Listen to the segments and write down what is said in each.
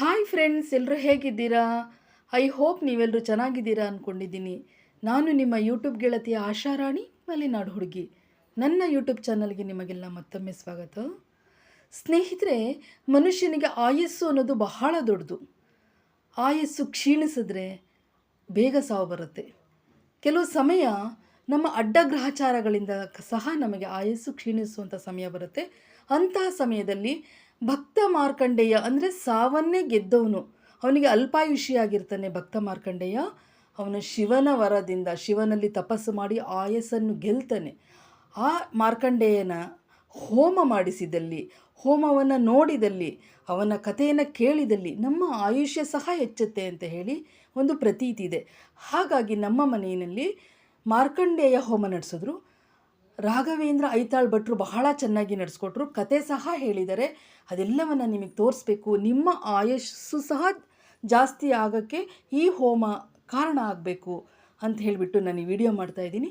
Hi friends ಎಲ್ಲರೂ ಹೇಗಿದ್ದೀರಾ? I hope ನೀವೆಲ್ಲರೂ ಚೆನ್ನಾಗಿದ್ದೀರಾ ಅಂದ್ಕೊಂಡಿದ್ದೀನಿ ನಾನು ನಿಮ್ಮ ಯೂಟ್ಯೂಬ್ ಗೆಳತಿಯ ಆಶಾರಾಣಿ ಮಲೆನಾಡು ಹುಡುಗಿ. ನನ್ನ ಯೂಟ್ಯೂಬ್ ಚಾನಲ್ಗೆ ನಿಮಗೆಲ್ಲ ಮತ್ತೊಮ್ಮೆ ಸ್ವಾಗತ. ಸ್ನೇಹಿತರೆ, ಮನುಷ್ಯನಿಗೆ ಆಯಸ್ಸು ಅನ್ನೋದು ಬಹಳ ದೊಡ್ಡದು. ಆಯಸ್ಸು ಕ್ಷೀಣಿಸಿದ್ರೆ ಬೇಗ ಸಾವು ಬರುತ್ತೆ. ಕೆಲವು ಸಮಯ ನಮ್ಮ ಅಡ್ಡಗ್ರಹಚಾರಗಳಿಂದ ಸಹ ನಮಗೆ ಆಯಸ್ಸು ಕ್ಷೀಣಿಸುವಂಥ ಸಮಯ ಬರುತ್ತೆ. ಅಂತಹ ಸಮಯದಲ್ಲಿ ಭಕ್ತ ಮಾರ್ಕಂಡೇಯ ಅಂದರೆ ಸಾವನ್ನೇ ಗೆದ್ದವನು. ಅವನಿಗೆ ಅಲ್ಪಾಯುಷಿಯಾಗಿರ್ತಾನೆ ಭಕ್ತ ಮಾರ್ಕಂಡೇಯ. ಅವನ ಶಿವನ ವರದಿಂದ ಶಿವನಲ್ಲಿ ತಪಸ್ಸು ಮಾಡಿ ಆಯಸ್ಸನ್ನು ಗೆಲ್ತಾನೆ. ಆ ಮಾರ್ಕಂಡೇಯನ ಹೋಮ ಮಾಡಿಸಿದಲ್ಲಿ, ಹೋಮವನ್ನು ನೋಡಿದಲ್ಲಿ, ಅವನ ಕಥೆಯನ್ನು ಕೇಳಿದಲ್ಲಿ ನಮ್ಮ ಆಯುಷ್ಯ ಸಹ ಹೆಚ್ಚುತ್ತೆ ಅಂತ ಹೇಳಿ ಒಂದು ಪ್ರತೀತಿ ಇದೆ. ಹಾಗಾಗಿ ನಮ್ಮ ಮನೆಯಲ್ಲಿ ಮಾರ್ಕಂಡೇಯ ಹೋಮ ನಡೆಸಿದ್ರು. ರಾಘವೇಂದ್ರ ಐತಾಳ್ ಭಟ್ರು ಬಹಳ ಚೆನ್ನಾಗಿ ನಡೆಸ್ಕೊಟ್ರು. ಕತೆ ಸಹ ಹೇಳಿದರೆ ಅದೆಲ್ಲವನ್ನು ನಿಮಗೆ ತೋರಿಸ್ಬೇಕು. ನಿಮ್ಮ ಆಯಸ್ಸು ಸಹ ಜಾಸ್ತಿ ಆಗೋಕ್ಕೆ ಈ ಹೋಮ ಕಾರಣ ಆಗಬೇಕು ಅಂತ ಹೇಳಿಬಿಟ್ಟು ನಾನು ಈ ವಿಡಿಯೋ ಮಾಡ್ತಾ ಇದ್ದೀನಿ.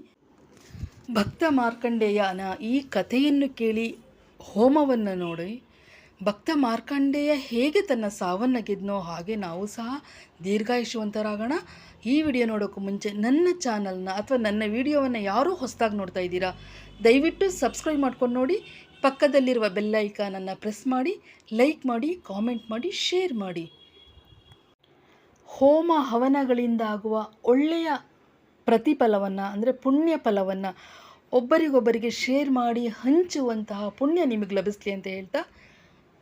ಭಕ್ತ ಮಾರ್ಕಂಡೇಯನ ಈ ಕಥೆಯನ್ನು ಕೇಳಿ ಹೋಮವನ್ನು ನೋಡಿ ಭಕ್ತ ಮಾರ್ಕಂಡೇಯ ಹೇಗೆ ತನ್ನ ಸಾವನ್ನು ಗೆದ್ನೋ ಹಾಗೆ ನಾವು ಸಹ ದೀರ್ಘಾಯುಷ್ಯವಂತರಾಗೋಣ. ಈ ವಿಡಿಯೋ ನೋಡೋಕ್ಕೂ ಮುಂಚೆ ನನ್ನ ಚಾನಲ್ನ ಅಥವಾ ನನ್ನ ವಿಡಿಯೋವನ್ನು ಯಾರೂ ಹೊಸದಾಗಿ ನೋಡ್ತಾ ಇದ್ದೀರಾ? ದಯವಿಟ್ಟು ಸಬ್ಸ್ಕ್ರೈಬ್ ಮಾಡ್ಕೊಂಡು ನೋಡಿ, ಪಕ್ಕದಲ್ಲಿರುವ ಬೆಲ್ಲೈಕಾನನ್ನು ಪ್ರೆಸ್ ಮಾಡಿ, ಲೈಕ್ ಮಾಡಿ, ಕಾಮೆಂಟ್ ಮಾಡಿ, ಶೇರ್ ಮಾಡಿ. ಹೋಮ ಹವನಗಳಿಂದ ಆಗುವ ಒಳ್ಳೆಯ ಪ್ರತಿಫಲವನ್ನು, ಅಂದರೆ ಪುಣ್ಯ ಫಲವನ್ನು ಒಬ್ಬರಿಗೊಬ್ಬರಿಗೆ ಶೇರ್ ಮಾಡಿ ಹಂಚುವಂತಹ ಪುಣ್ಯ ನಿಮಗೆ ಲಭಿಸಲಿ ಅಂತ ಹೇಳ್ತಾ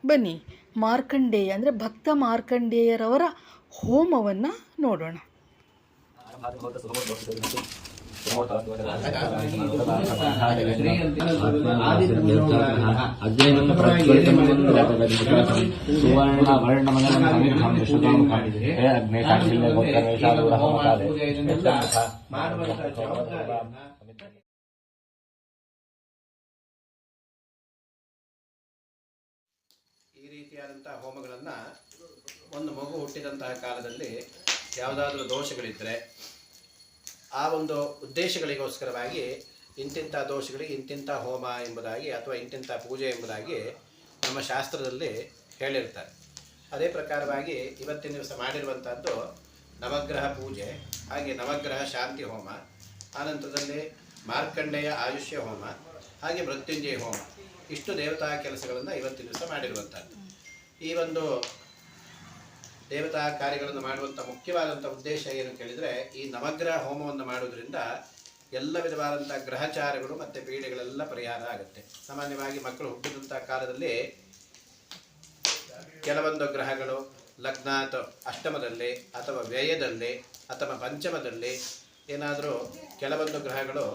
ಬನ್ನಿ. ಮಾರ್ಕಂಡೇಯ, ಅಂದರೆ ಭಕ್ತ ಮಾರ್ಕಂಡೇಯರವರ ಹೋಮವನ್ನು ನೋಡೋಣ. ಈ ರೀತಿಯಾದಂತಹ ಹೋಮಗಳನ್ನು ಒಂದು ಮಗು ಹುಟ್ಟಿದಂತಹ ಕಾಲದಲ್ಲಿ ಯಾವುದಾದ್ರೂ ದೋಷಗಳಿದ್ದರೆ ಆ ಒಂದು ಉದ್ದೇಶಗಳಿಗೋಸ್ಕರವಾಗಿ ಇಂತಿಂಥ ದೋಷಗಳಿಗೆ ಇಂತಿಂಥ ಹೋಮ ಎಂಬುದಾಗಿ ಅಥವಾ ಇಂತಿಂಥ ಪೂಜೆ ಎಂಬುದಾಗಿ ನಮ್ಮ ಶಾಸ್ತ್ರದಲ್ಲಿ ಹೇಳಿರ್ತಾರೆ ಅದೇ ಪ್ರಕಾರವಾಗಿ ಇವತ್ತಿನ ದಿವಸ ಮಾಡಿರುವಂಥದ್ದು ನವಗ್ರಹ ಪೂಜೆ, ಹಾಗೆ ನವಗ್ರಹ ಶಾಂತಿ ಹೋಮ ಆನಂತರದಲ್ಲಿ ಮಾರ್ಕಂಡೇಯ ಆಯುಷ್ಯ ಹೋಮ, ಹಾಗೆ ಮೃತ್ಯುಂಜಯ ಹೋಮ. ಇಷ್ಟು ದೇವತಾ ಕೆಲಸಗಳನ್ನು ಇವತ್ತಿನ ದಿವಸ ಮಾಡಿರುವಂಥದ್ದು ಈ ಒಂದು ದೇವತಾ ಕಾರ್ಯಗಳನ್ನು ಮಾಡುವಂಥ ಮುಖ್ಯವಾದಂಥ ಉದ್ದೇಶ ಏನು ಕೇಳಿದರೆ, ಈ ನವಗ್ರಹ ಹೋಮವನ್ನು ಮಾಡುವುದರಿಂದ ಎಲ್ಲ ವಿಧವಾದಂಥ ಗ್ರಹಚಾರಗಳು ಮತ್ತು ಪೀಡೆಗಳೆಲ್ಲ ಪರಿಹಾರ ಆಗುತ್ತೆ. ಸಾಮಾನ್ಯವಾಗಿ ಮಕ್ಕಳು ಹುಟ್ಟಿದಂಥ ಕಾಲದಲ್ಲಿ ಕೆಲವೊಂದು ಗ್ರಹಗಳು ಲಗ್ನ ಅಥವಾ ಅಷ್ಟಮದಲ್ಲಿ ಅಥವಾ ವ್ಯಯದಲ್ಲಿ ಅಥವಾ ಪಂಚಮದಲ್ಲಿ ಏನಾದರೂ ಕೆಲವೊಂದು ಗ್ರಹಗಳು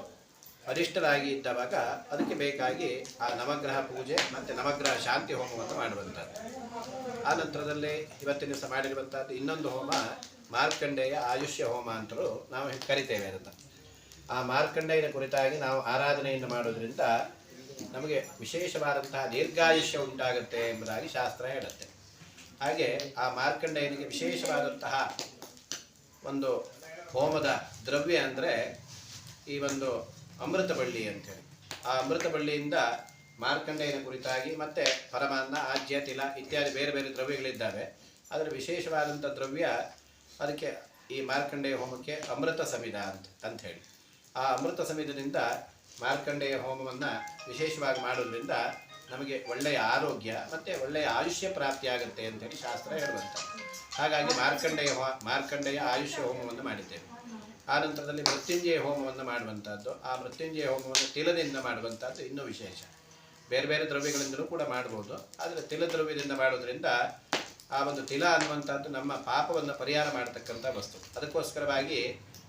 ಅರಿಷ್ಟರಾಗಿ ಇದ್ದವಾಗ ಅದಕ್ಕೆ ಬೇಕಾಗಿ ಆ ನವಗ್ರಹ ಪೂಜೆ ಮತ್ತು ನವಗ್ರಹ ಶಾಂತಿ ಹೋಮವನ್ನು ಮಾಡುವಂಥದ್ದು. ಆ ನಂತರದಲ್ಲಿ ಇವತ್ತಿನ ದಿವಸ ಮಾಡಿರುವಂಥದ್ದು ಇನ್ನೊಂದು ಹೋಮ ಮಾರ್ಕಂಡೇಯ ಆಯುಷ್ಯ ಹೋಮ ಅಂತಲೂ ನಾವು ಕರಿತೇವೆ ಅದನ್ನು ಆ ಮಾರ್ಕಂಡೇಯನ ಕುರಿತಾಗಿ ನಾವು ಆರಾಧನೆಯನ್ನು ಮಾಡೋದ್ರಿಂದ ನಮಗೆ ವಿಶೇಷವಾದಂತಹ ದೀರ್ಘಾಯುಷ್ಯ ಉಂಟಾಗುತ್ತೆ ಎಂಬುದಾಗಿ ಶಾಸ್ತ್ರ ಹೇಳುತ್ತೆ. ಹಾಗೆ ಆ ಮಾರ್ಕಂಡೇಯನಿಗೆ ವಿಶೇಷವಾದಂತಹ ಒಂದು ಹೋಮದ ದ್ರವ್ಯ ಅಂದರೆ ಈ ಒಂದು ಅಮೃತ ಬಳ್ಳಿ ಅಂತೇಳಿ. ಆ ಅಮೃತ ಬಳ್ಳಿಯಿಂದ ಮಾರ್ಕಂಡೇಯನ ಕುರಿತಾಗಿ ಮತ್ತು ಪರಮಾನ್ನ, ಆಜ್ಯ, ತಿಲ ಇತ್ಯಾದಿ ಬೇರೆ ಬೇರೆ ದ್ರವ್ಯಗಳಿದ್ದಾವೆ. ಅದರ ವಿಶೇಷವಾದಂಥ ದ್ರವ್ಯ ಅದಕ್ಕೆ ಈ ಮಾರ್ಕಂಡೇಯ ಹೋಮಕ್ಕೆ ಅಮೃತ ಸಮಿದ ಅಂತ, ಅಂಥೇಳಿ. ಆ ಅಮೃತ ಸಮಿದದಿಂದ ಮಾರ್ಕಂಡೇಯ ಹೋಮವನ್ನು ವಿಶೇಷವಾಗಿ ಮಾಡೋದ್ರಿಂದ ನಮಗೆ ಒಳ್ಳೆಯ ಆರೋಗ್ಯ ಮತ್ತು ಒಳ್ಳೆಯ ಆಯುಷ್ಯ ಪ್ರಾಪ್ತಿಯಾಗುತ್ತೆ ಅಂತೇಳಿ ಶಾಸ್ತ್ರ ಹೇಳುವಂಥ ಹಾಗಾಗಿ ಮಾರ್ಕಂಡೇಯ ಮಾರ್ಕಂಡೇಯ ಆಯುಷ್ಯ ಹೋಮವನ್ನು ಮಾಡಿದ್ದೇವೆ. ಆ ನಂತರದಲ್ಲಿ ಮೃತ್ಯುಂಜಯ ಹೋಮವನ್ನು ಮಾಡುವಂಥದ್ದು, ಆ ಮೃತ್ಯುಂಜಯ ಹೋಮವನ್ನು ತಿಲದಿಂದ ಮಾಡುವಂಥದ್ದು ಇನ್ನೂ ವಿಶೇಷ. ಬೇರೆ ಬೇರೆ ದ್ರವ್ಯಗಳಿಂದಲೂ ಕೂಡ ಮಾಡ್ಬೋದು. ಆದರೆ ತಿಲ ದ್ರವ್ಯದಿಂದ ಮಾಡೋದ್ರಿಂದ ಆ ಒಂದು ತಿಲ ಅನ್ನುವಂಥದ್ದು ನಮ್ಮ ಪಾಪವನ್ನು ಪರಿಹಾರ ಮಾಡತಕ್ಕಂಥ ವಸ್ತು. ಅದಕ್ಕೋಸ್ಕರವಾಗಿ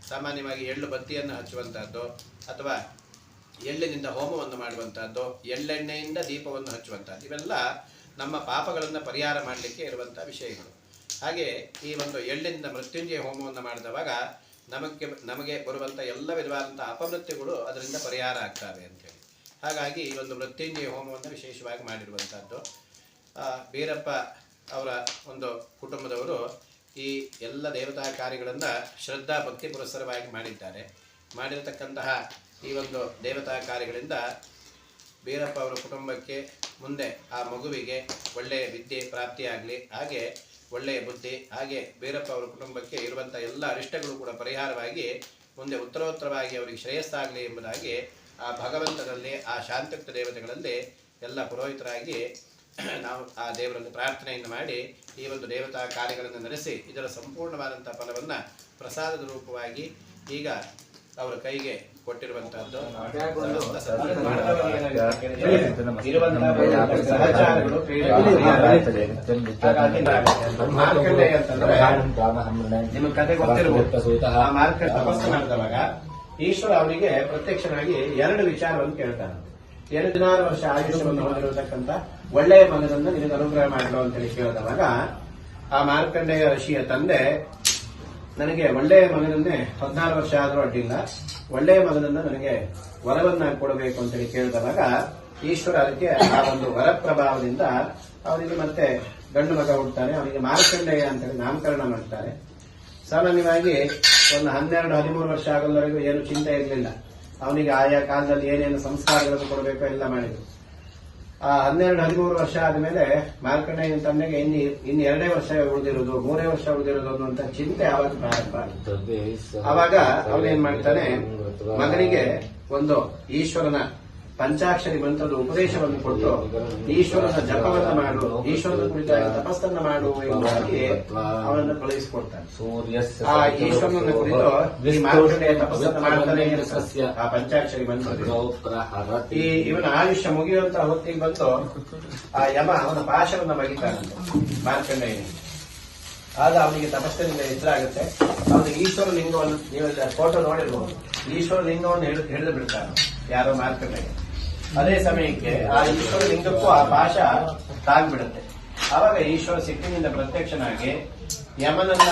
ಸಾಮಾನ್ಯವಾಗಿ ಎಳ್ಳು ಬತ್ತಿಯನ್ನು ಹಚ್ಚುವಂಥದ್ದು ಅಥವಾ ಎಳ್ಳಿನಿಂದ ಹೋಮವನ್ನು ಮಾಡುವಂಥದ್ದು, ಎಳ್ಳೆಣ್ಣೆಯಿಂದ ದೀಪವನ್ನು ಹಚ್ಚುವಂಥದ್ದು, ಇವೆಲ್ಲ ನಮ್ಮ ಪಾಪಗಳನ್ನು ಪರಿಹಾರ ಮಾಡಲಿಕ್ಕೆ ಇರುವಂಥ ವಿಷಯಗಳು. ಹಾಗೆ ಈ ಒಂದು ಎಳ್ಳಿನಿಂದ ಮೃತ್ಯುಂಜಯ ಹೋಮವನ್ನು ಮಾಡಿದವಾಗ ನಮಗೆ ನಮಗೆ ಬರುವಂಥ ಎಲ್ಲ ವಿಧವಾದಂಥ ಅಪಮೃತ್ಯುಗಳು ಅದರಿಂದ ಪರಿಹಾರ ಆಗ್ತವೆ ಅಂತೇಳಿ. ಹಾಗಾಗಿ ಈ ಒಂದು ಮೃತ್ಯುಂಜಯ ಹೋಮವನ್ನು ವಿಶೇಷವಾಗಿ ಮಾಡಿರುವಂಥದ್ದು ಬೀರಪ್ಪ ಅವರ ಒಂದು ಕುಟುಂಬದವರು ಈ ಎಲ್ಲ ದೇವತಾ ಕಾರ್ಯಗಳನ್ನು ಶ್ರದ್ಧಾ ಭಕ್ತಿ ಪುರಸ್ಸರವಾಗಿ ಮಾಡಿದ್ದಾರೆ. ಮಾಡಿರತಕ್ಕಂತಹ ಈ ಒಂದು ದೇವತಾ ಕಾರ್ಯಗಳಿಂದ ಬೀರಪ್ಪ ಅವರ ಕುಟುಂಬಕ್ಕೆ ಮುಂದೆ ಆ ಮಗುವಿಗೆ ಒಳ್ಳೆಯ ವಿದ್ಯೆ, ಪ್ರಾಪ್ತಿಯಾಗಲಿ. ಹಾಗೆ ಒಳ್ಳೆಯ ಬುದ್ಧಿ, ಹಾಗೆ ಬೀರಪ್ಪ ಅವರ ಕುಟುಂಬಕ್ಕೆ ಇರುವಂಥ ಎಲ್ಲ ಅರಿಷ್ಟಗಳು ಕೂಡ ಪರಿಹಾರವಾಗಿ ಮುಂದೆ ಉತ್ತರೋತ್ತರವಾಗಿ ಅವರಿಗೆ ಶ್ರೇಯಸ್ಸಾಗಲಿ ಎಂಬುದಾಗಿ ಆ ಭಗವಂತನಲ್ಲಿ, ಆ ಶಾಂತಯುಕ್ತ ದೇವತೆಗಳಲ್ಲಿ ಎಲ್ಲ ಪುರೋಹಿತರಾಗಿ ನಾವು ಆ ದೇವರಲ್ಲಿ ಪ್ರಾರ್ಥನೆಯನ್ನು ಮಾಡಿ ಈ ಒಂದು ದೇವತಾ ಕಾರ್ಯಗಳನ್ನು ನಡೆಸಿ ಇದರ ಸಂಪೂರ್ಣವಾದಂಥ ಫಲವನ್ನು ಪ್ರಸಾದದ ರೂಪವಾಗಿ ಈಗ ಅವರ ಕೈಗೆ ಕೊಟ್ಟಿರುವಂತಹದ್ದು. ಈಶ್ವರ ಅವನಿಗೆ ಪ್ರತ್ಯಕ್ಷನಾಗಿ ಎರಡು ವಿಚಾರವನ್ನು ಕೇಳ್ತಾನೆ ಎರಡು ಹದಿನಾರು ವರ್ಷ ಆಯುಷ್ಯವನ್ನು ಹೊಂದಿರತಕ್ಕಂತ ಒಳ್ಳೆಯ ಮನದನ್ನು ನಿನಗೆ ಅನುಗ್ರಹ ಮಾಡಲು ಅಂತ ಹೇಳಿ ಕೇಳಿದವಾಗ ಆ ಮಾರ್ಕಂಡೇಯ ಋಷಿಯ ತಂದೆ ನನಗೆ ಒಳ್ಳೆಯ ಮಗನನ್ನೇ ಹದಿನಾರು ವರ್ಷ ಆದರೂ ಅಡ್ಡಿಲ್ಲ. ಒಳ್ಳೆಯ ಮಗನನ್ನ ನನಗೆ ವರವನ್ನ ಕೊಡಬೇಕು ಅಂತ ಹೇಳಿ ಕೇಳಿದವಾಗ ಈಶ್ವರ ಅದಕ್ಕೆ ಆ ಒಂದು ವರ ಪ್ರಭಾವದಿಂದ ಅವನಿಗೆ ಮತ್ತೆ ಗಂಡು ಮಗ ಹುಡ್ತಾನೆ ಅವನಿಗೆ ಮಾರ್ಕಂಡೇಯ ಅಂತ ಹೇಳಿ ನಾಮಕರಣ ಮಾಡ್ತಾರೆ. ಸಾಮಾನ್ಯವಾಗಿ ಒಂದು ಹನ್ನೆರಡು, ಹದಿಮೂರು ವರ್ಷ ಆಗೋದವರೆಗೂ ಏನು ಚಿಂತೆ ಇರಲಿಲ್ಲ. ಅವನಿಗೆ ಆಯಾ ಕಾಲದಲ್ಲಿ ಏನೇನು ಸಂಸ್ಕಾರಗಳನ್ನು ಕೊಡಬೇಕು ಎಲ್ಲ ಮಾಡಿದ್ರು. ಆ ಹನ್ನೆರಡು ಹದಿಮೂರು ವರ್ಷ ಆದ್ಮೇಲೆ ಮಾರ್ಕಂಡೆ ತಂದೆಗೆ ಇನ್ನು ಇನ್ನು ಎರಡೇ ವರ್ಷ ಉಳಿದಿರೋದು ಮೂರೇ ವರ್ಷ ಉಳಿದಿರೋದು ಅನ್ನುವಂತ ಚಿಂತೆ ಆವಾಗ ಪ್ರಾರಂಭ ಆಗುತ್ತೆ ಅವಾಗ ಅವನೇನ್ ಮಾಡ್ತಾನೆ? ಮಗನಿಗೆ ಒಂದು ಈಶ್ವರನ ಪಂಚಾಕ್ಷರಿ ಮಂತ್ರದ ಉಪದೇಶವನ್ನು ಕೊಟ್ಟು ಈಶ್ವರನ ಜಪವನ್ನ ಮಾಡು ಈಶ್ವರನ ಕುರಿತಾಗಿ ತಪಸ್ಸನ್ನ ಮಾಡು ಎಂಬುದಾಗಿ ಅವನನ್ನು ಕಳುಹಿಸಿಕೊಡ್ತಾನೆ. ಆ ಈಶ್ವರನ ಕುರಿತು ಈ ಮಾರ್ಕಂಡೇಯ ತಪಸ್ಸನ್ನು ಮಾಡ್ತಾನೆ ಇರ್ತಾನೆ. ಆ ಪಂಚಾಕ್ಷರಿ ಮಂತ್ರ ಈ ಇವನ ಆಯುಷ್ಯ ಮುಗಿಯುವಂತ ಹೊತ್ತಿಗೆ ಬಂತು ಆ ಯಮ ಅವನ ಪಾಶವನ್ನ ಬಗಿತಾನಂತೆ ಮಾರ್ಕಂಡೆಯ ಆಗ ಅವನಿಗೆ ತಪಸ್ಸಿನಿಂದ ಎದುರಾಗುತ್ತೆ. ಅವನಿಗೆ ಈಶ್ವರ ಲಿಂಗವನ್ನು ನೀವು ಫೋಟೋ ನೋಡಿರ್ಬೋದು. ಈಶ್ವರ ಲಿಂಗವನ್ನು ಹಿಡಿದು ಹಿಡಿದು ಬಿಡ್ತಾನೆ. ಯಾರೋ ಮಾರ್ಕಂಡೇಯ ಅದೇ ಸಮಯಕ್ಕೆ ಆ ಈಶ್ವರ ಲಿಂಗಕ್ಕೂ ಆ ಪಾಶ ತಾಗ್ಬಿಡುತ್ತೆ. ಆವಾಗ ಈಶ್ವರ ಸಿಟ್ಟಿನಿಂದ ಪ್ರತ್ಯಕ್ಷನಾಗಿ ಯಮನನ್ನ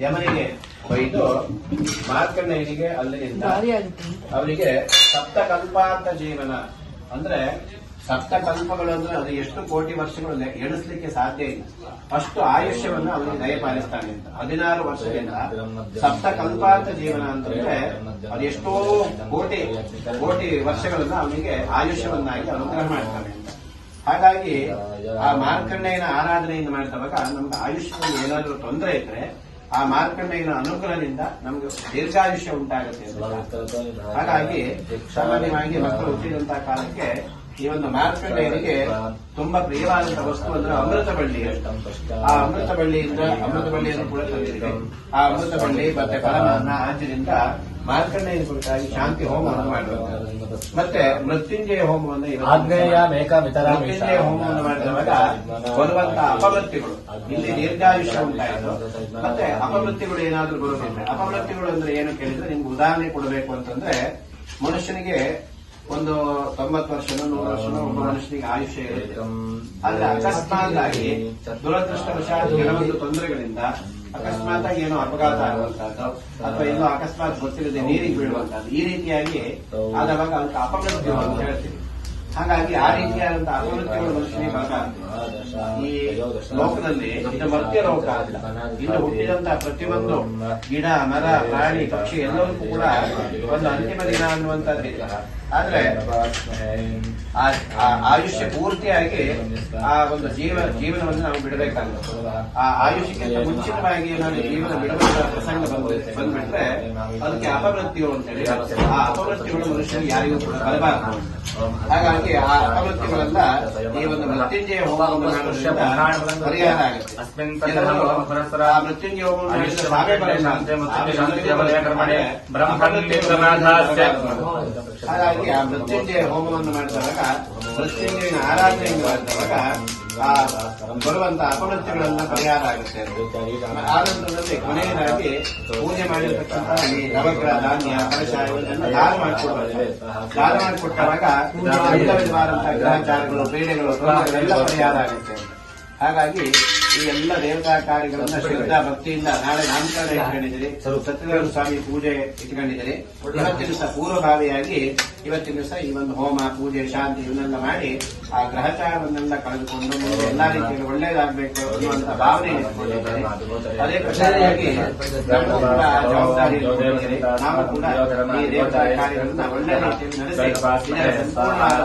ಯಮನಿಗೆ ಒಯ್ದು ಮಾರ್ಕಂಡೇಯನಿಗೆ ಅಲ್ಲಿಂದ ಅವರಿಗೆ ಸಪ್ತ ಕಲ್ಪಾಂತ ಜೀವನ ಅಂದ್ರೆ ಸಪ್ತ ಕಲ್ಪಗಳು ಅಂದ್ರೆ ಅದು ಎಷ್ಟು ಕೋಟಿ ವರ್ಷಗಳು ಎಣಿಸಲಿಕ್ಕೆ ಸಾಧ್ಯ ಇಲ್ಲ. ಅಷ್ಟು ಆಯುಷ್ಯವನ್ನು ಅವನಿಗೆ ದಯಪಾಲಿಸ್ತಾನೆ ಅಂತ. ಹದಿನಾರು ವರ್ಷದಿಂದ ಸಪ್ತ ಕಲ್ಪಾಂತ ಜೀವನ ಅಂತಂದ್ರೆ ಅದು ಎಷ್ಟೋ ಕೋಟಿ ಕೋಟಿ ವರ್ಷಗಳನ್ನ ಅವನಿಗೆ ಆಯುಷ್ಯವನ್ನಾಗಿ ಅನುಗ್ರಹ ಮಾಡ್ತಾನೆ ಅಂತ. ಹಾಗಾಗಿ ಆ ಮಾರ್ಕಂಡೆಯನ್ನ ಆರಾಧನೆಯಿಂದ ಮಾಡಿದವಾಗ ನಮ್ಗೆ ಆಯುಷ್ಯದಲ್ಲಿ ಏನಾದರೂ ತೊಂದರೆ ಇದ್ರೆ ಆ ಮಾರ್ಕಂಡೆಯ ಅನುಗ್ರಹದಿಂದ ನಮ್ಗೆ ದೀರ್ಘಾಯುಷ್ಯ ಉಂಟಾಗುತ್ತೆ ಹಾಗಾಗಿ ಸಾಮಾನ್ಯವಾಗಿ ಮಕ್ಕಳು ಹುಟ್ಟಿದಂತಹ ಕಾಲಕ್ಕೆ ಈ ಒಂದು ಮಾರ್ಕಂಡೇಯನಿಗೆ ತುಂಬಾ ಪ್ರಿಯವಾದಂತಹ ವಸ್ತು ಅಂದ್ರೆ ಅಮೃತ ಬಳ್ಳಿ ಆ ಅಮೃತ ಬಳ್ಳಿಯಿಂದ ಅಮೃತ ಬಳ್ಳಿಯನ್ನು ಕೂಡ ತಂದಿದ್ದೀವಿ ಆ ಅಮೃತ ಬಳ್ಳಿ ಮತ್ತೆ ಫಲವನ್ನ ಆಜ್ಯದಿಂದ ಮಾರ್ಕಂಡೇಯನ ಕುರಿತಾಗಿ ಶಾಂತಿ ಹೋಮವನ್ನು ಮಾಡಬೇಕು ಮತ್ತೆ ಮೃತ್ಯುಂಜಯ ಹೋಮವನ್ನು ಮೃತ್ಯುಂಜಯ ಹೋಮವನ್ನು ಮಾಡಿದವಾಗ ಬರುವಂತಹ ಅಪವೃತ್ತಿಗಳು ಇಲ್ಲಿ ದೀರ್ಘಾಯುಷ್ಯ ಉಂಟಾಯಿತು. ಮತ್ತೆ ಅಪವೃತ್ತಿಗಳು ಏನಾದ್ರೂ ಬರುವುದಿಲ್ಲ ಅಪವೃತ್ತಿಗಳು ಅಂದ್ರೆ ಏನು ಕೇಳಿದ್ರೆ ನಿಮ್ಗೆ ಉದಾಹರಣೆ ಕೊಡಬೇಕು ಅಂತಂದ್ರೆ ಮನುಷ್ಯನಿಗೆ ಒಂದು ತೊಂಬತ್ತು ವರ್ಷನೋ ನೂರು ವರ್ಷನೋ ಒಬ್ಬ ಮನುಷ್ಯನಿಗೆ ಆಯುಷ್ಯ ಇರುತ್ತೆ. ಆದ್ರೆ ಅಕಸ್ಮಾತ್ ಆಗಿ ದುರದೃಷ್ಟವಶಾತ್ ಕೆಲವೊಂದು ತೊಂದರೆಗಳಿಂದ ಅಕಸ್ಮಾತ್ ಆಗಿ ಏನೋ ಅಪಘಾತ ಆಗುವಂತಹದ್ದು ಅಥವಾ ಏನೋ ಅಕಸ್ಮಾತ್ ಗೊತ್ತಿರದೆ ನೀರಿಗೆ ಬೀಳುವಂತಹದ್ದು ಈ ರೀತಿಯಾಗಿ ಆದವಾಗ ಅಂತ ಅಪಘಾತ ಅಂತ ಹೇಳ್ತೀವಿ. ಹಾಗಾಗಿ ಆ ರೀತಿಯಾದಂತಹ ಅಪಮೃತ್ಯುಗಳು ಮನುಷ್ಯನಿಗೆ ಬರಬಾರದು ಈ ಲೋಕದಲ್ಲಿ ಇದು ಮರ್ತ್ಯ ಲೋಕ ಅಲ್ಲ ಇನ್ನು ಹುಟ್ಟಿದಂತಹ ಪ್ರತಿಯೊಂದು ಗಿಡ ಮರ ಪ್ರಾಣಿ ಪಕ್ಷಿ ಎಲ್ಲರೂ ಕೂಡ ಒಂದು ಅಂತಿಮ ದಿನ ಅನ್ನುವಂತದ್ದು ಆದ್ರೆ ಆಯುಷ್ಯ ಪೂರ್ತಿಯಾಗಿ ಆ ಒಂದು ಜೀವ ಜೀವನವನ್ನು ನಾವು ಬಿಡಬೇಕಾಗುತ್ತೆ. ಆ ಆಯುಷ್ಯಕ್ಕಿಂತ ಮುಂಚಿತವಾಗಿ ನಾನು ಜೀವನ ಬಿಡಬೇಕಾದ ಪ್ರಸಂಗ ಬಂದು ಬಂದ್ಬಿಟ್ರೆ ಅದಕ್ಕೆ ಅಪವೃತ್ತಿಗಳು ಅಂತೇಳಿ ಆ ಅಪವೃತ್ತಿಗಳು ಮನುಷ್ಯನಿಗೆ ಯಾರಿಗೂ ಕೂಡ ಬರಬಾರದು. ಹಾಗಾಗಿ ಆ ಅಪವೃತ್ತಿಗಳೆಲ್ಲ ಈ ಒಂದು ಮೃತ್ಯುಂಜಯ ಹೋಮವನ್ನು ಮಾಡೋದ್ರಿಂದ ಪರಿಹಾರ ಆಗುತ್ತೆ. ಆ ಮೃತ್ಯುಂಜಯ ಹೋಮವನ್ನು ಹಾಗಾಗಿ ಆ ಮೃತ್ಯುಂಜಯ ಹೋಮವನ್ನು ಮಾಡಿದಾಗ ಮೃತ್ಯುಂಜಯನ ಆರಾಧನೆಯನ್ನು ಮಾಡಿದಾಗ ಆ ಬರುವಂತ ಅಪಮೃತ್ಯುಗಳನ್ನ ಪರಿಹಾರ ಆಗುತ್ತೆ. ಆ ನಂತರದಲ್ಲಿ ಕೊನೆಯದಾಗಿ ಪೂಜೆ ಮಾಡಿರ್ತಕ್ಕಂಥ ಈ ನವಗ್ರಹ ಧಾನ್ಯ ಕಲಶ ಇವನ್ನೆಲ್ಲ ದಾನ ಮಾಡಿಕೊಡ್ತಾರೆ. ದಾನ ಮಾಡಿಕೊಟ್ಟಾಗ ವಿಧ ವಿಧವಾದಂತಹ ಗ್ರಹಚಾರಗಳು ತೊಂದರೆಗಳೆಲ್ಲ ಪರಿಹಾರ ಆಗುತ್ತೆ. ಹಾಗಾಗಿ ಈ ಎಲ್ಲ ದೇವತಾ ಕಾರ್ಯಗಳನ್ನ ಶ್ರದ್ಧಾ ಭಕ್ತಿಯಿಂದ ನಾಳೆ ನಾಮಕರಣ ಇಟ್ಕೊಂಡಿದ್ದೀರಿ. ಸತ್ಯನಾರಾಯಣ ಸ್ವಾಮಿ ಪೂಜೆ ಇಟ್ಕೊಂಡಿದ್ದೀರಿ. ಇವತ್ತಿನ ದಿವಸ ಪೂರ್ವಭಾವಿಯಾಗಿ ಇವತ್ತಿನ ದಿವಸ ಈ ಒಂದು ಹೋಮ ಪೂಜೆ ಶಾಂತಿ ಇವನ್ನೆಲ್ಲ ಮಾಡಿ ಆ ಗ್ರಹಚಾರವನ್ನೆಲ್ಲ ಕಳೆದುಕೊಂಡು ಮುಂದೆ ಎಲ್ಲಾ ರೀತಿಯಲ್ಲಿ ಒಳ್ಳೇದಾಗಬೇಕು ಅನ್ನುವಂತ ಭಾವನೆ ಇಟ್ಕೊಂಡಿದ್ದೀರಿ. ಅದೇ ಪ್ರಕಾರವಾಗಿ ಜವಾಬ್ದಾರಿ. ನಾವು ಕೂಡ ಈ ದೇವತಾ ಕಾರ್ಯಗಳನ್ನ ಒಳ್ಳೆ ರೀತಿಯಲ್ಲಿ ನಡೆಸಿ ಇದರ ಸಂಪೂರ್ಣವಾದ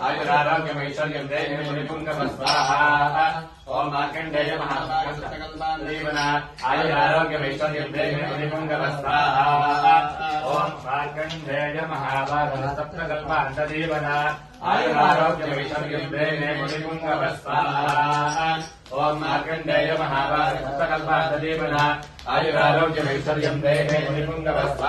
آئراریہ دیہی میڈ وڈ مہابار سپتنا آئر آرگیہ ویشوریہ دیر میری پتا اوم مارکنڈ مہاب سپت گلاتا آئراروگیہ ویشوریہ دیر مس مارکنڈ مہابار سپت گلپات آئراروگیہ ویشوریہ دیر میگس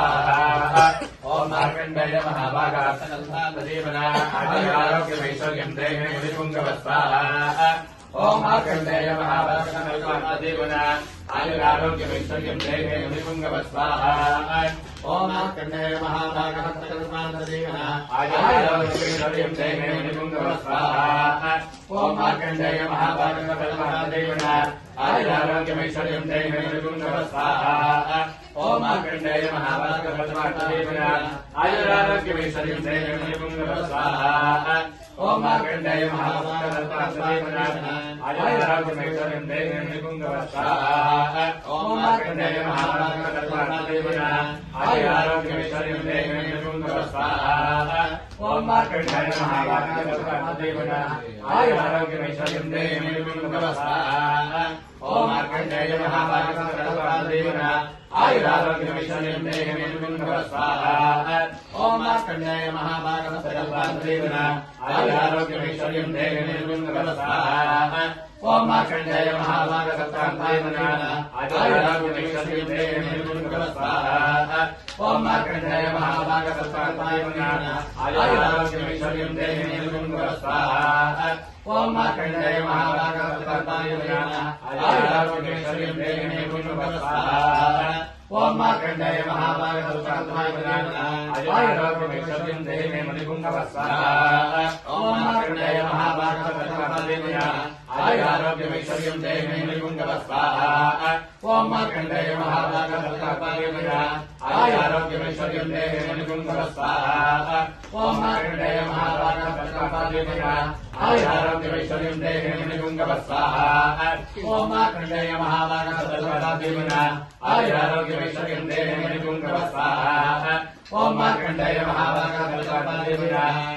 اوم مہاگا تن دیکھنا آئر آوگیہ دے پہ اوماگرن آئل آوگیہم دے میں پوگ وا می مہاگ دینا آج پوس مہاگ مہاد آلگیہ دہست महाभागसकल्पान्तदेवन आयुरारोग्यमैश्वर्यं देहि मुनिपुङ्गव स्वाहा ॐ मार्कण्डेय महाभागसकल्पान्तदेवन आयुरारोग्यमैश्वर्यं देहि मुनिपुङ्गव स्वाहा ॐ मार्कण्डेय महाभागसकल्पान्तदेवन आयुरारोग्यमैश्वर्यं देहि मुनिपुङ्गव स्वाहा ॐ मार्कण्डेय महाभागसकल्पान्तदेवन आयुरारोग्यमैश्वर्यं देहि मुनिपुङ्गव स्वाहा ॐ मार्कण्डेय महाभागसकल्पान्तदेवन आयुरारोग्यमैश्वर्यं देहि मुनिपुङ्गव स्वाहा ॐ मार्कण्डेय महाभागसकल्पान्तदेवन आयुरारोग्यमैश्वर्यं देहि मुनिपुङ्गव स्वाहा ॐ मार्कण्डेय महाभागसकल्पान्तदेवन आयुरारोग्यमैश्वर्यं देहि मुनिपुङ्गव स्वाहा ॐ मार्कण्डेय महाभागसकल्पान्तदेवन आयुरारोग्यमैश्वर्यं देहि मुनिपुङ्गव स्वाहा ॐ मार्कण्डेय महाभागसकल्पान्तदेवन आयुरारोग्यमैश्वर्यं देहि मुनिपुङ्गव स्वाहा ॐ मार्कण्डेय महाभागसकल्पान्तदेवन आयुरारोग्यमैश्वर्यं देहि मुनिपुङ्गव स्वाहा ॐ मार्कण्डेय महाभागसकल्पान्तदेवन आयुरारोग्यमैश्वर्यं देहि मुनिपुङ्गव स्वाहा ॐ मार्कण्डेय महाभागसकल्पान्तदेवन आयुरारोग्यमैश्वर्यं देहि मुनिपुङ्गव स्वाहा ॐ मार्कण्डेय महाभागसकल्पान्तदेवन आयुरारोग्यमैश्वर्यं देहि मुनिपुङ्गव स्वाहा ॐ मार्कण्डेय महाभागसकल्पान्तदेवन आयुरारोग्यमैश्वर्यं देहि मुनिपुङ्गव स्वाहा ॐ मार्कण्डेय महाभागसकल्पान्तदेवन आयुरारोग्यमैश्वर्यं देहि मुनिपुङ्गव स्वाहा ॐ मार्कण्डेय महाभागसकल्पान्तदेवन आयुरारोग्यमैश्वर्यं देहि मुनिपुङ्गव स्वाहा ॐ मार्कण्डेय महाभागसकल्पान्तदेवन آدھیاروگیہ ویشلم دے ہر اوما کنڈی مہا بھارا دیونا آدھے آرگیہ ویشمیند مہا بھارا درنا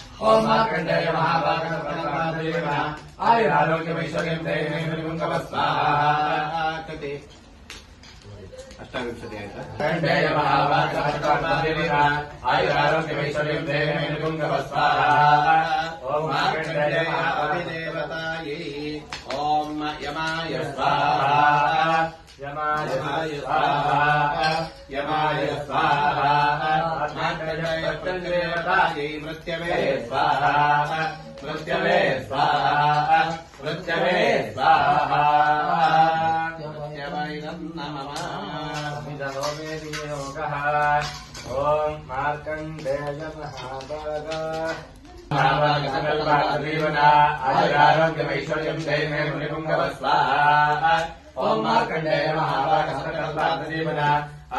ఓమాకండాయ మహాభాగవతాయ ఆయురారోగ్యమైశ్వర్యం దయమే అష్టావింశతి కండేయ మహాభాగవతాయ ఆయురారోగ్యమైశ్వర్యం దయమే ఓం మార్కండేయ మహాభాగవతాయ స్వాహ యమాయ స్వాహ యమాయ స్వాహ मृत्युञ्जयतायै मृत्यवे स्वाहा मृत्यवे स्वाहा मृत्यवे स्वाहा मृत्यवैरम् नममादोमेति योगः ॐ मार्कण्डेयमहाभागः ఆరోగ్యమైశ్వర్యం జయమే మృగంగవ స్వాహ ఓం మార్కండేయ మహాభాగ సకల్పాత్రీవన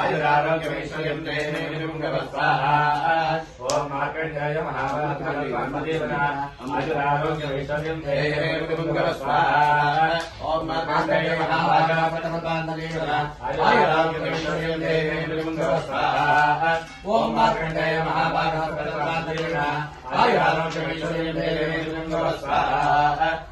مجھر ویشم دے دے مل گم مارکنڈ مجھ ویشم دل مکنڈا مہا بارم پاڈ دیکھنا دھائی سر مارکنڈا مہا بار پھم پاند ہریشم دے بلند سو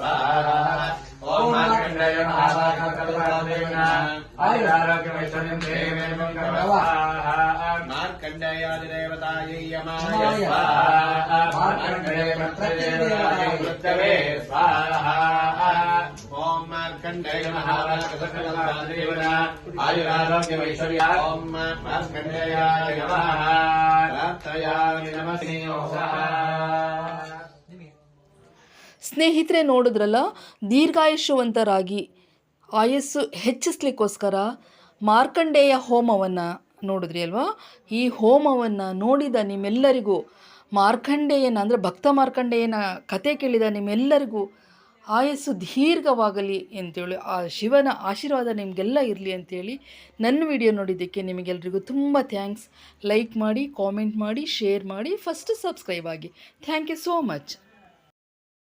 ಸ್ನೇಹಿತರೆ ನೋಡಿದ್ರಲ್ಲ, ದೀರ್ಘಾಯುಷ್ಯವಂತರಾಗಿ ಆಯಸ್ಸು ಹೆಚ್ಚಿಸ್ಲಿಕ್ಕೋಸ್ಕರ ಮಾರ್ಕಂಡೇಯ ಹೋಮವನ್ನು ನೋಡಿದ್ರಿ ಅಲ್ವಾ? ಈ ಹೋಮವನ್ನು ನೋಡಿದ ನಿಮ್ಮೆಲ್ಲರಿಗೂ ಮಾರ್ಕಂಡೇಯನ ಅಂದರೆ ಭಕ್ತ ಮಾರ್ಕಂಡೇಯನ ಕತೆ ಕೇಳಿದ ನಿಮ್ಮೆಲ್ಲರಿಗೂ ಆಯಸ್ಸು ದೀರ್ಘವಾಗಲಿ ಅಂತೇಳಿ, ಆ ಶಿವನ ಆಶೀರ್ವಾದ ನಿಮಗೆಲ್ಲ ಇರಲಿ ಅಂತೇಳಿ ನನ್ನ ವಿಡಿಯೋ ನೋಡಿದ್ದಕ್ಕೆ ನಿಮಗೆಲ್ರಿಗೂ ತುಂಬ ಥ್ಯಾಂಕ್ಸ್. ಲೈಕ್ ಮಾಡಿ, ಕಾಮೆಂಟ್ ಮಾಡಿ, ಶೇರ್ ಮಾಡಿ, ಫಸ್ಟ್ ಸಬ್ಸ್ಕ್ರೈಬ್ ಆಗಿ. Thank you so much.